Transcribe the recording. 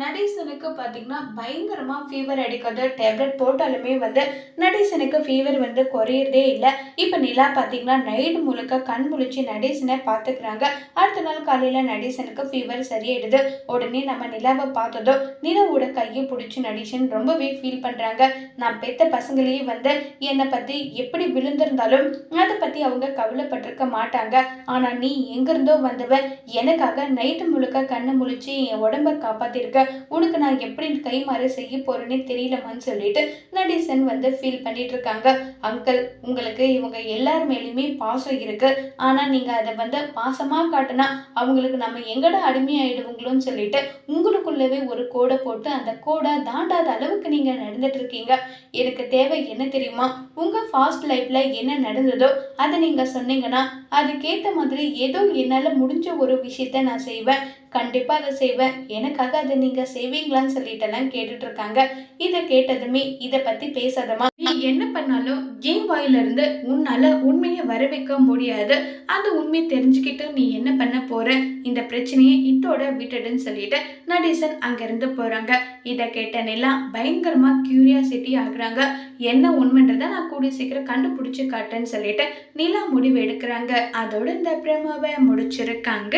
நடேசனுக்கு பார்த்தீங்கன்னா பயங்கரமாக ஃபீவர் அடிக்கிறது டேப்லெட் போட்டாலுமே வந்து நடேசனுக்கு ஃபீவர் வந்து குறையிறதே இல்லை. இப்போ நிலா பார்த்தீங்கன்னா நைட்டு முழுக்க கண் முழிச்சு நடேசனை பார்த்துக்கிறாங்க அடுத்த நாள் காலையில் நடேசனுக்கு ஃபீவர் சரியாயிடுது. உடனே நம்ம நிலாவை பார்த்ததோ நிலாவோட கையை பிடிச்சி நடேசன் ரொம்பவே ஃபீல் பண்ணுறாங்க நான் பெத்த பசங்களையே வந்து என்னை பற்றி எப்படி விழுந்திருந்தாலும் அதை பற்றி அவங்க கவலைப்பட்டிருக்க மாட்டாங்க. ஆனால் நீ எங்கேருந்தோ வந்தவ எனக்காக நைட்டு முழுக்க கண்ணை முழிச்சு என் உடம்ப காப்பாற்றிருக்க உனக்கு நான் எப்படி கை மாறு செய்ய போறேன்னே தெரியலமான்னு சொல்லிட்டு நடேசன் வந்து ஃபீல் பண்ணிட்டு இருக்காங்க அங்கிள் உங்களுக்கு இவங்க எல்லார் மேலேயுமே பாசம் இருக்கு. ஆனா நீங்க அதை வந்து பாசமா காட்டினா அவங்களுக்கு நம்ம எங்கடா அடிமையாயிடுவோங்களோன்னு சொல்லிட்டு உங்களுக்குள்ளவே ஒரு கோடை போட்டு அந்த கோடை தாண்டாத அளவுக்கு நீங்க நடந்துட்டு இருக்கீங்க எனக்கு தேவை என்ன தெரியுமா? உங்க ஃபாஸ்ட் லைஃப்ல என்ன நடந்ததோ அதை நீங்க சொன்னீங்கன்னா அதுக்கேற்ற மாதிரி ஏதோ என்னால முடிஞ்ச ஒரு விஷயத்த நான் செய்வேன். கண்டிப்பா அதை செய்வேன். எனக்காக அதை நீங்கள் செய்வீங்களான்னு சொல்லிட்டெல்லாம் கேட்டுட்டு இருக்காங்க இதை கேட்டதுமே இதை பற்றி பேசாதமா நீ என்ன பண்ணாலும் என் வாயிலிருந்து உன்னால் உண்மையை வர வைக்க முடியாது. அந்த உண்மை தெரிஞ்சுக்கிட்டு நீ என்ன பண்ண போற? இந்த பிரச்சனையை இத்தோட விட்டுடுன்னு சொல்லிட்டு நடேசன் அங்கேருந்து போகிறாங்க இதை கேட்ட நிலா பயங்கரமாக கியூரியாசிட்டி ஆகுறாங்க. என்ன உண்மைன்றதை நான் கூடிய சீக்கிரம் கண்டுபிடிச்சி காட்டேன்னு சொல்லிட்டு நிலா முடிவு எடுக்கிறாங்க. அதோட இந்த பிரமாவை முடிச்சிருக்காங்க.